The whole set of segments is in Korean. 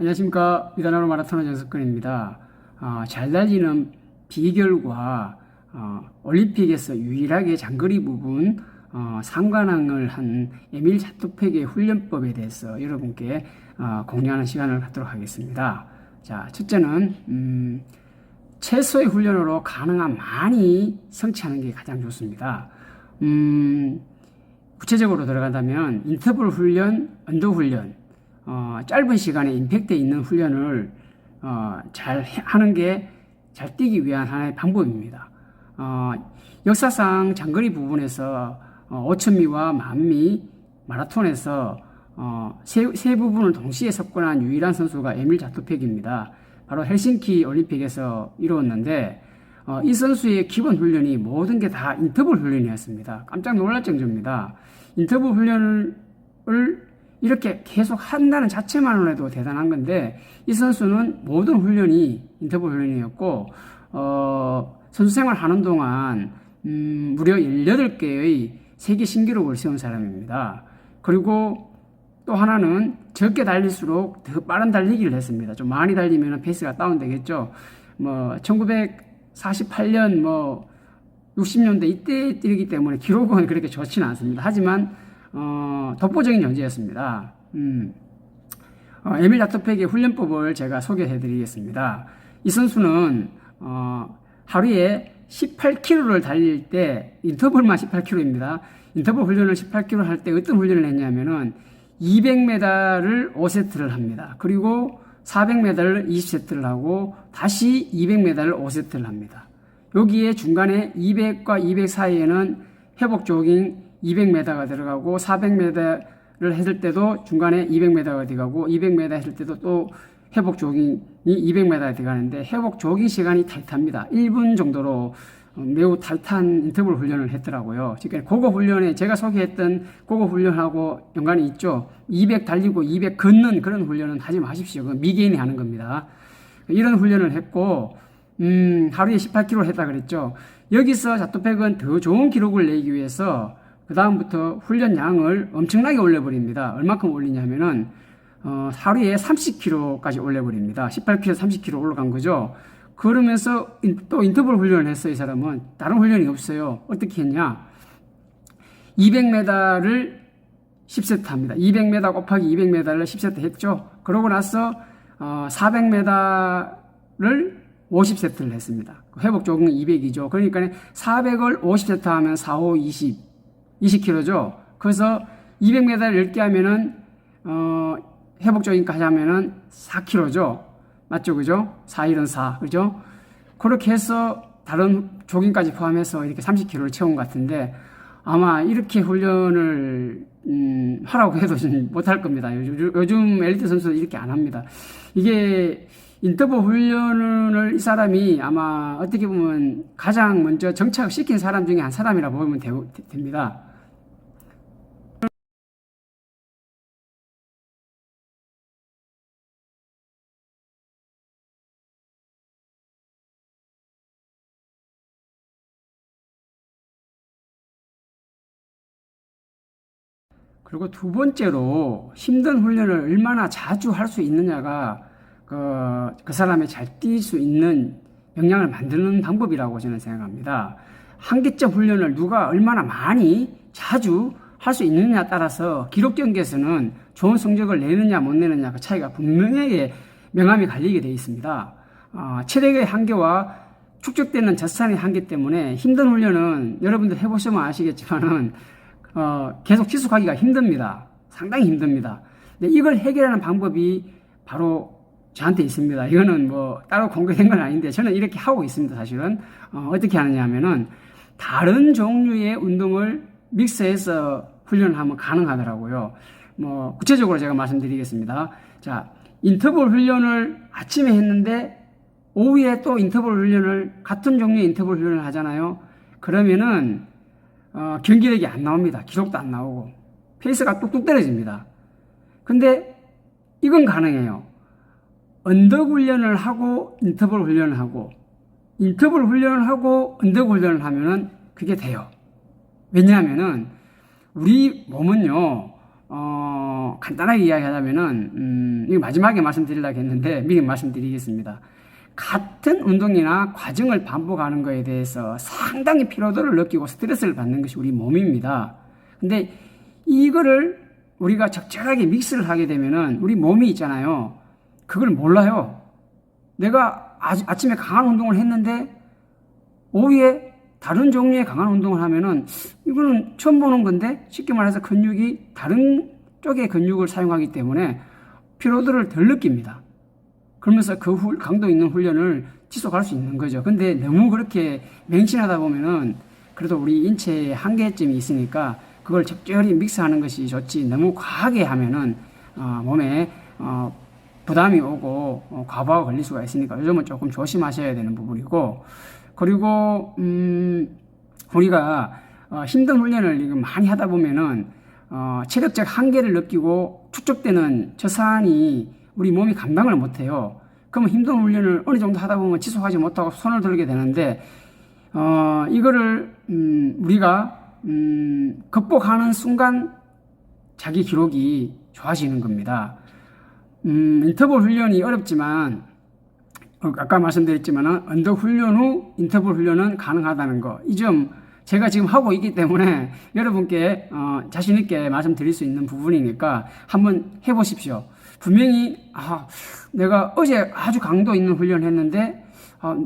안녕하십니까. 이단하로 마라톤 정석근입니다. 어, 잘 달리는 비결과 어, 올림픽에서 유일하게 장거리 부분 어, 상관왕을 한 에밀 자토팩의 훈련법에 대해서 여러분께 어, 공유하는 시간을 갖도록 하겠습니다. 자, 첫째는 음, 최소의 훈련으로 가능한 많이 성취하는 게 가장 좋습니다. 음, 구체적으로 들어간다면 인터벌 훈련, 언더 훈련, 어, 짧은 시간에 임팩트 있는 훈련을 어, 잘 해- 하는 게 잘 뛰기 위한 하나의 방법입니다. 어, 역사상 장거리 부분에서 어, 5천미와 만미, 마라톤에서 어, 세, 세 부분을 동시에 석권한 유일한 선수가 에밀 자토팩입니다. 바로 헬싱키 올림픽에서 이루었는데 어, 이 선수의 기본 훈련이 모든 게 다 인터벌 훈련이었습니다. 깜짝 놀랄 정도입니다. 인터벌 훈련을 이렇게 계속 한다는 자체만으로 해도 대단한 건데 이 선수는 모든 훈련이 인터벌 훈련이었고 어, 선수 생활 하는 동안 음, 무려 18개의 세계 신기록을 세운 사람입니다. 그리고 또 하나는 적게 달릴수록 더 빠른 달리기를 했습니다. 좀 많이 달리면 페이스가 다운되겠죠. 뭐 1948년 뭐 60년대 이때 뛰기 때문에 기록은 그렇게 좋지는 않습니다. 하지만 어, 독보적인 존재였습니다. 음. 어, 에밀 다토팩의 훈련법을 제가 소개해 드리겠습니다. 이 선수는 어, 하루에 18km를 달릴 때 인터벌만 18km입니다. 인터벌 훈련을 18km 할 때 어떤 훈련을 했냐면은 200m를 5세트를 합니다. 그리고 400m를 20세트를 하고 다시 200m를 5세트를 합니다. 여기에 중간에 200과 200 사이에는 회복 조깅 200m가 들어가고 400m를 했을 때도 중간에 200m가 들어가고 200m 했을 때도 또 회복 조깅이 200m가 들어가는데 회복 조깅 시간이 타이트합니다. 1분 정도로 어, 매우 타이트한 인터벌 훈련을 했더라고요. 그러니까 그거 훈련에 제가 소개했던 그거 훈련하고 연관이 있죠. 200 달리고 200 걷는 그런 훈련은 하지 마십시오. 그건 미개인이 하는 겁니다. 이런 훈련을 했고 음, 하루에 18km 했다 그랬죠. 여기서 자토팩은 더 좋은 기록을 내기 위해서 그 다음부터 훈련량을 엄청나게 올려버립니다. 얼마큼 올리냐면은 어, 하루에 30km까지 올려버립니다. 18km, 30km 올라간 거죠. 그러면서 인- 또 인터벌 훈련을 했어요. 이 사람은 다른 훈련이 없어요. 어떻게 했냐? 200m를 10세트 합니다. 200m 곱하기 200m를 10세트 했죠. 그러고 나서 어, 400m를 50세트를 했습니다. 회복 조금 200이죠. 그러니까 400을 50세트 하면 4, 5, 20, 20kg죠. 그래서 200m를 10개 하면은 어, 회복적인까지 하면은 4kg죠. 맞죠? 그죠? 4일은 4. 그죠? 그렇게 해서 다른 조깅까지 포함해서 이렇게 30kg를 채운 것 같은데 아마 이렇게 훈련을 음, 하라고 해도 못할 겁니다. 요즘, 요즘 엘리트 선수들 이렇게 안 합니다. 이게 인터벌 훈련을 이 사람이 아마 어떻게 보면 가장 먼저 정착시킨 사람 중에 한 사람이라 보면 되, 됩니다. 그리고 두 번째로 힘든 훈련을 얼마나 자주 할 수 있느냐가 그, 그 사람이 잘뛸 수 있는 역량을 만드는 방법이라고 저는 생각합니다. 한계점 훈련을 누가 얼마나 많이 자주 할 수 있느냐에 따라서 기록 경기에서는 좋은 성적을 내느냐 못 내느냐 그 차이가 분명하게 명암이 갈리게 되어 있습니다. 어, 체력의 한계와 축적되는 젖산의 한계 때문에 힘든 훈련은 여러분들 해보시면 아시겠지만은 어, 계속 지속하기가 힘듭니다. 상당히 힘듭니다. 근데 이걸 해결하는 방법이 바로 저한테 있습니다. 이거는 뭐 따로 공개된 건 아닌데 저는 이렇게 하고 있습니다. 사실은 어, 어떻게 하느냐 하면은 다른 종류의 운동을 믹스해서 훈련을 하면 가능하더라고요. 뭐 구체적으로 제가 말씀드리겠습니다. 자, 인터벌 훈련을 아침에 했는데 오후에 또 인터벌 훈련을 같은 종류의 인터벌 훈련을 하잖아요. 그러면은 어, 경기력이 안 나옵니다. 기록도 안 나오고 페이스가 뚝뚝 떨어집니다. 근데 이건 가능해요. 언덕 훈련을 하고 인터벌 훈련을 하고 인터벌 훈련을 하고 언덕 훈련을 하면은 그게 돼요. 왜냐하면은 우리 몸은요 어, 간단하게 이야기하자면은, 음, 마지막에 말씀드리려고 했는데, 미리 말씀드리겠습니다. 같은 운동이나 과정을 반복하는 것에 대해서 상당히 피로도를 느끼고 스트레스를 받는 것이 우리 몸입니다. 근데 이거를 우리가 적절하게 믹스를 하게 되면은 우리 몸이 있잖아요. 그걸 몰라요. 내가 아, 아침에 강한 운동을 했는데 오후에 다른 종류의 강한 운동을 하면은 이거는 처음 보는 건데 쉽게 말해서 근육이 다른 쪽의 근육을 사용하기 때문에 피로도를 덜 느낍니다. 그러면서 그 후, 강도 있는 훈련을 지속할 수 있는 거죠. 근데 너무 그렇게 맹신하다 보면은 그래도 우리 인체에 한계점이 있으니까 그걸 적절히 믹스하는 것이 좋지 너무 과하게 하면은 어, 몸에 어, 부담이 오고 어, 과부하가 걸릴 수가 있으니까 요즘은 조금 조심하셔야 되는 부분이고 그리고 음, 우리가 어, 힘든 훈련을 많이 하다 보면은 어, 체력적 한계를 느끼고 축적되는 저산이 우리 몸이 감당을 못해요. 그러면 힘든 훈련을 어느 정도 하다 보면 지속하지 못하고 손을 들게 되는데 어, 이거를 음, 우리가 음, 극복하는 순간 자기 기록이 좋아지는 겁니다. 음, 인터벌 훈련이 어렵지만 어, 아까 말씀드렸지만 언덕 훈련 후 인터벌 훈련은 가능하다는 거. 이 점 제가 지금 하고 있기 때문에 여러분께 어, 자신 있게 말씀드릴 수 있는 부분이니까 한번 해보십시오. 분명히 아, 내가 어제 아주 강도 있는 훈련을 했는데 아,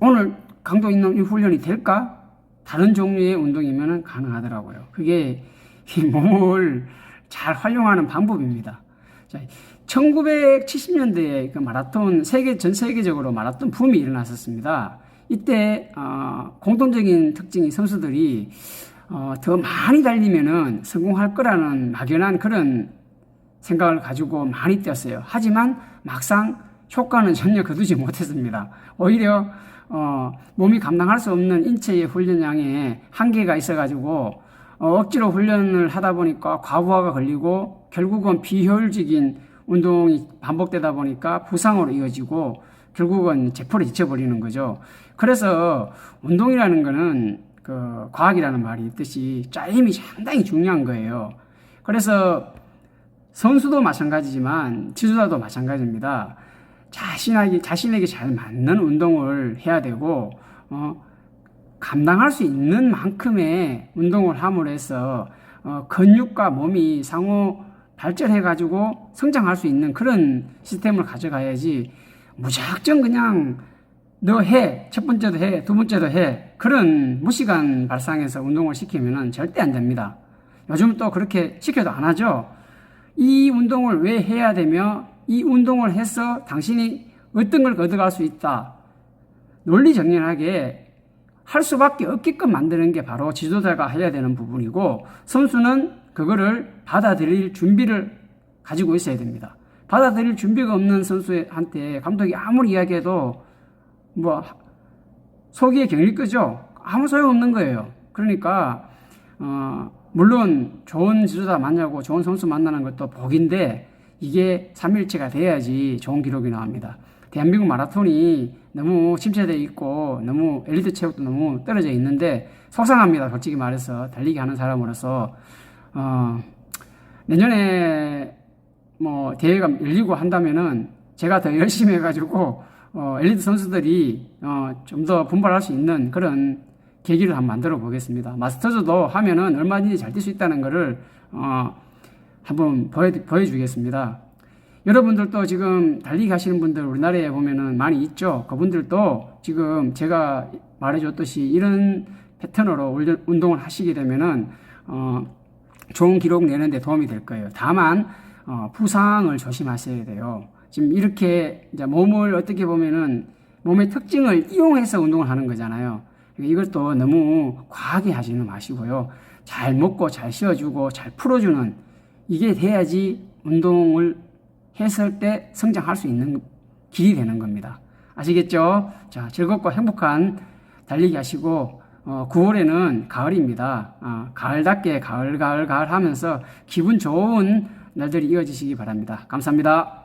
오늘 강도 있는 이 훈련이 될까? 다른 종류의 운동이면 가능하더라고요. 그게 이 몸을 잘 활용하는 방법입니다. 자, 1970년대에 그 마라톤 세계 전 세계적으로 마라톤 붐이 일어났었습니다. 이때 어, 공통적인 특징이 선수들이 어, 더 많이 달리면은 성공할 거라는 막연한 그런 생각을 가지고 많이 뛰었어요. 하지만 막상 효과는 전혀 거두지 못했습니다. 오히려 어, 몸이 감당할 수 없는 인체의 훈련량에 한계가 있어가지고 어, 억지로 훈련을 하다 보니까 과부하가 걸리고 결국은 비효율적인 운동이 반복되다 보니까 부상으로 이어지고 결국은 제포를 잊혀버리는 거죠. 그래서 운동이라는 거는 그 과학이라는 말이 있듯이 짜임이 상당히 중요한 거예요. 그래서 선수도 마찬가지지만 지도자도 마찬가지입니다. 자신에게, 자신에게 잘 맞는 운동을 해야 되고, 어, 감당할 수 있는 만큼의 운동을 함으로 해서, 어, 근육과 몸이 상호 발전해 가지고 성장할 수 있는 그런 시스템을 가져가야지, 무작정 그냥 너 해. 첫 번째도 해. 두 번째도 해. 그런 무시간 발상에서 운동을 시키면 절대 안 됩니다. 요즘 또 그렇게 시켜도 안 하죠. 이 운동을 왜 해야 되며 이 운동을 해서 당신이 어떤 걸 얻어갈 수 있다. 논리 정연하게 할 수밖에 없게끔 만드는 게 바로 지도자가 해야 되는 부분이고 선수는 그거를 받아들일 준비를 가지고 있어야 됩니다. 받아들일 준비가 없는 선수한테 감독이 아무리 이야기해도 뭐 속이에 경일 거죠. 아무 소용 없는 거예요. 그러니까 어 물론 좋은 지도자 만나고 좋은 선수 만나는 것도 복인데 이게 3일체가 돼야지 좋은 기록이 나옵니다. 대한민국 마라톤이 너무 침체되어 있고 너무 엘리트 체육도 너무 떨어져 있는데 속상합니다. 솔직히 말해서 달리기 하는 사람으로서 어, 내년에 뭐 대회가 열리고 한다면은 제가 더 열심히 해가지고 어, 엘리트 선수들이 어, 좀 더 분발할 수 있는 그런 계기를 한번 만들어 보겠습니다. 마스터즈도 하면은 얼마든지 잘 뛸 수 있다는 것을 어, 한번 보여, 보여 주겠습니다. 여러분들도 지금 달리기 하시는 분들 우리나라에 보면은 많이 있죠. 그분들도 지금 제가 말해줬듯이 이런 패턴으로 운동을 하시게 되면은 어, 좋은 기록 내는데 도움이 될 거예요. 다만 어, 부상을 조심하셔야 돼요. 지금 이렇게 몸을 어떻게 보면은 몸의 특징을 이용해서 운동을 하는 거잖아요. 이것도 너무 과하게 하지는 마시고요. 잘 먹고 잘 쉬어주고 잘 풀어주는 이게 돼야지 운동을 했을 때 성장할 수 있는 길이 되는 겁니다. 아시겠죠? 자, 즐겁고 행복한 달리기 하시고, 어, 9월에는 가을입니다. 어, 가을답게 가을, 가을, 가을 하면서 기분 좋은 날들이 이어지시기 바랍니다. 감사합니다.